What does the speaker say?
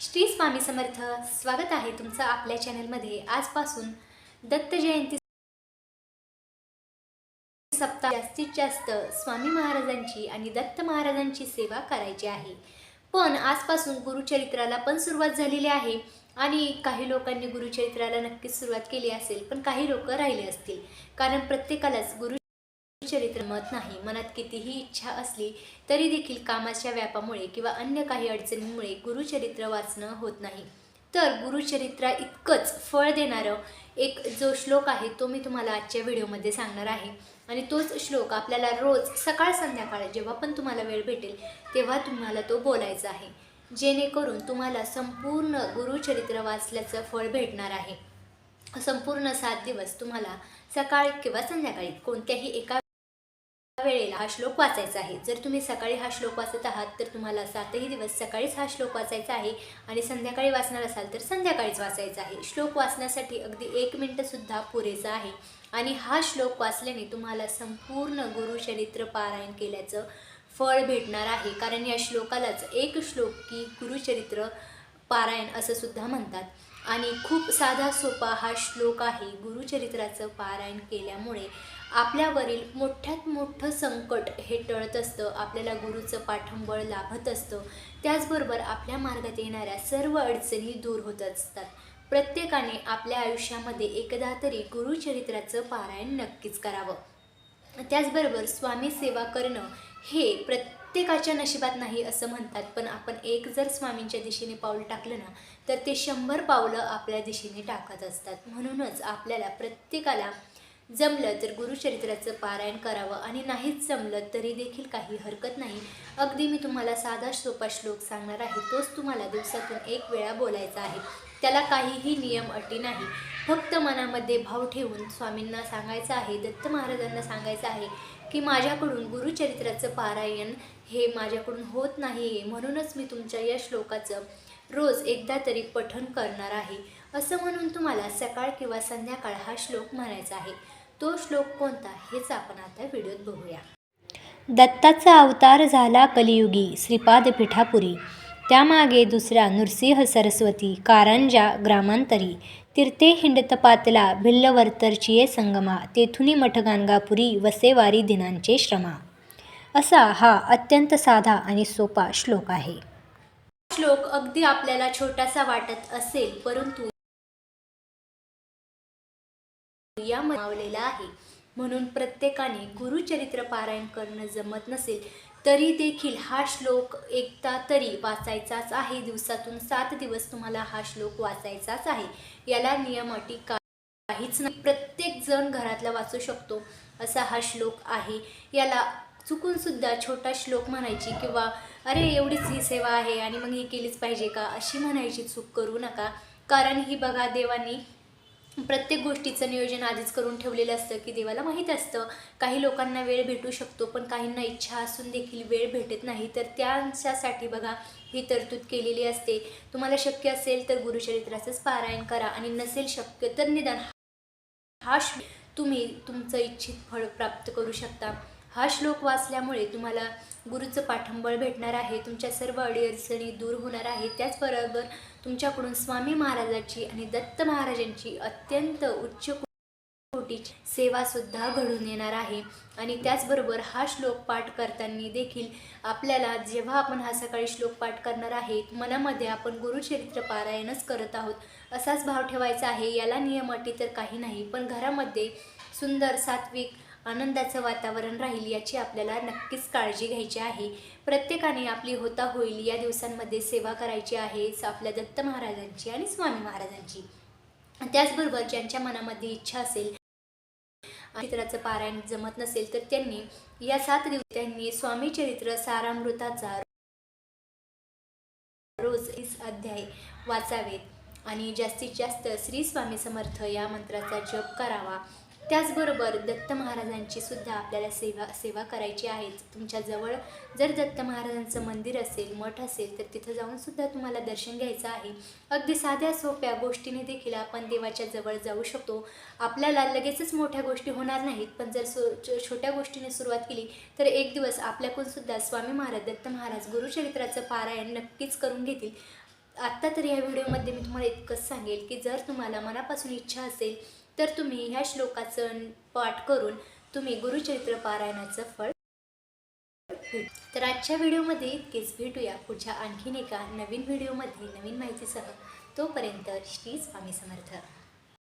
श्री स्वामी समर्थ स्वागत आहे तुमचं आपल्या चॅनलमध्ये आजपासून दत्त जयंती सप्ताह जास्तीत जास्त स्वामी महाराजांची आणि दत्त महाराजांची सेवा करायची आहे. पण आजपासून गुरुचरित्राला पण सुरुवात झालेली आहे आणि काही लोकांनी गुरुचरित्राला नक्कीच सुरुवात केली असेल पण काही लोक राहिले असतील. कारण प्रत्येकालाच गुरु चरित्र मत नाही मनात कितीही इच्छा असली तरी देखील कामाच्या व्यापामुळे किंवा अन्य काही अडचणींमुळे गुरुचरित्र वाचणं होत नाही. तर गुरुचरित्रा इतकंच फळ देणारं एक जो श्लोक आहे तो मी तुम्हाला आजच्या व्हिडिओमध्ये सांगणार आहे. आणि तोच श्लोक आपल्याला रोज सकाळ संध्याकाळ जेव्हा पण तुम्हाला वेळ भेटेल तेव्हा तुम्हाला तो बोलायचा आहे. जेणेकरून तुम्हाला संपूर्ण गुरुचरित्र वाचल्याचं फळ भेटणार आहे. संपूर्ण सात दिवस तुम्हाला सकाळी किंवा संध्याकाळी कोणत्याही एका हा श्लोक वाचायचा आहे. जर तुम्ही सकाळी हा श्लोक वाचत आहात तर तुम्हाला सातही दिवस सकाळीच हा श्लोक वाचायचा आहे आणि संध्याकाळी वाचणार असाल तर संध्याकाळीच वाचायचा आहे. श्लोक वाचण्यासाठी अगदी एक मिनटंसुद्धा पुरेसा आहे. आणि हा श्लोक वाचल्याने तुम्हाला संपूर्ण गुरुचरित्र पारायण केल्याचं फळ भेटणार आहे. कारण या श्लोकालाच एक श्लोक की गुरुचरित्र पारायण असं सुद्धा म्हणतात. आणि खूप साधा सोपा हा श्लोक आहे गुरुचरित्राचं पारायण केल्यामुळे आपल्यावरील मोठ्यात मोठं संकट हे टळत असतं आपल्याला गुरुचं पाठंबळ लाभत असतं. त्याचबरोबर आपल्या मार्गात येणाऱ्या सर्व अडचणी दूर होत असतात. प्रत्येकाने आपल्या आयुष्यामध्ये एकदा तरी गुरुचरित्राचं पारायण नक्कीच करावं. त्याचबरोबर स्वामी सेवा करणं हे प्रत्येकाच्या नशिबात नाही असं म्हणतात. पण आपण एक जर स्वामींच्या दिशेने पाऊल टाकलं ना तर ते शंभर पावलं आपल्या दिशेने टाकत असतात. म्हणूनच आपल्याला प्रत्येकाला जमलं तर गुरुचरित्राचं पारायण करावं आणि नाहीच जमलं तरी देखील काही हरकत नाही. अगदी मी तुम्हाला साधा सोपा श्लोक सांगणार आहे. तोच तुम्हाला दिवसातून एक वेळा बोलायचा आहे. त्याला काहीही नियम अटी नाही. फक्त मनामध्ये भाव ठेवून स्वामींना सांगायचं आहे दत्त महाराजांना सांगायचं आहे की माझ्याकडून गुरुचरित्राचं पारायण हे माझ्याकडून होत नाही म्हणूनच मी तुमच्या या श्लोकाचं रोज एकदा तरी पठण करणार आहे. असं म्हणून तुम्हाला सकाळ किंवा संध्याकाळ हा श्लोक म्हणायचा आहे. तो श्लोक कोणता हेच आपण आता व्हिडिओत बघूया. दत्ताचा अवतार झाला कलियुगी श्रीपाद पिठापुरी त्यामागे दुसरा नृसिंह सरस्वती कारंजा ग्रामांतरी. तीर्थे हिंडतपातला भिल्लवर्तरचिये संगमा तेथुनी मठ गाणगापुरी वसेवारी दिनांचे श्रमा. असा हा अत्यंत साधा आणि सोपा श्लोक आहे. श्लोक अगदी आपल्याला छोटासा वाटत असेल परंतु या मावलेला आहे. म्हणून प्रत्येकाने गुरुचरित्र पारायण करणं जमत नसेल तरी देखील हा श्लोक एकदा तरी वाचायचाच आहे. दिवसातून सात दिवस तुम्हाला हा श्लोक वाचायचाच आहे. याला नियम अटी काहीच नाही. प्रत्येक जण घरातला वाचू शकतो असा हा श्लोक आहे. याला चुकून सुद्धा छोटा श्लोक म्हणायची किंवा अरे एवढीच ही सेवा आहे आणि मग ही केलीच पाहिजे का? अशी म्हणायची चूक करू नका. कारण ही बघा देवानी प्रत्येक गोष्टीचं नियोजन आधीच करून ठेवलेलं असतं की देवाला माहीत असतं. काही लोकांना वेळ भेटू शकतो पण काहींना इच्छा असून देखील वेळ भेटत नाही. तर त्यांच्यासाठी बघा ही तरतूद केलेली असते. तुम्हाला शक्य असेल तर गुरुचरित्राचंच पारायण करा आणि नसेल शक्य तर निदान हा तुम्ही तुमचं इच्छित फळ प्राप्त करू शकता. हा श्लोक वाचल्यामुळे तुम्हाला गुरुचं पाठंबळ भेटणार आहे तुमच्या सर्व अडीअडचणी दूर होणार आहे. त्याचबरोबर तुमच्याकडून स्वामी महाराजाची आणि दत्त महाराजांची अत्यंत उच्च कोटीची सेवासुद्धा घडून येणार आहे. आणि त्याचबरोबर हा श्लोक पाठ करताना देखील आपल्याला जेव्हा आपण हा सकाळी श्लोक पाठ करणार आहे मनामध्ये आपण गुरुचरित्र पारायणच करत आहोत. असाच भाव ठेवायचा आहे याला नियम अटी तर काही नाही पण घरामध्ये सुंदर सात्विक आनंदाचं वातावरण राहील याची आपल्याला नक्कीच काळजी घ्यायची आहे. प्रत्येकाने आपली होता होईल या दिवसांमध्ये सेवा करायची आहे आपल्या दत्त महाराजांची आणि स्वामी महाराजांची. त्याचबरोबर ज्यांच्या मनामध्ये इच्छा असेल चित्राचं पारायण जमत नसेल तर त्यांनी या सात दिवस त्यांनी स्वामी चरित्र सारामृताचा रोज अध्याय वाचावेत. आणि जास्तीत जास्त श्री स्वामी समर्थ या मंत्राचा जप करावा. त्याचबरोबर दत्त महाराजांची सुद्धा आपल्याला सेवा सेवा करायची आहे. तुमच्या जवळ जर दत्त महाराजांचं मंदिर असेल मठ असेल तर तिथं जाऊन सुद्धा तुम्हाला दर्शन घ्यायचं आहे. अगदी साध्या सोप्या गोष्टीने देखील आपण देवाच्या जवळ जाऊ शकतो. आपल्याला लगेचच मोठ्या गोष्टी होणार नाहीत पण जर सो छोट्या गोष्टीने सुरुवात केली तर एक दिवस आपल्याकडून सुद्धा स्वामी महाराज दत्त महाराज गुरुचरित्राचं पारायण नक्कीच करून घेतील. आत्ता तर या व्हिडिओमध्ये मी तुम्हाला इतकंच सांगेल की जर तुम्हाला मनापासून इच्छा असेल तर तुम्ही ह्या श्लोकाचं पाठ करून तुम्ही गुरुचरित्र पारायणाचं फळ तर आजच्या व्हिडिओमध्ये इतकेच. भेटूया पुढच्या आणखीन एका नवीन व्हिडिओमध्ये नवीन माहितीसह. तोपर्यंत श्री स्वामी समर्थ.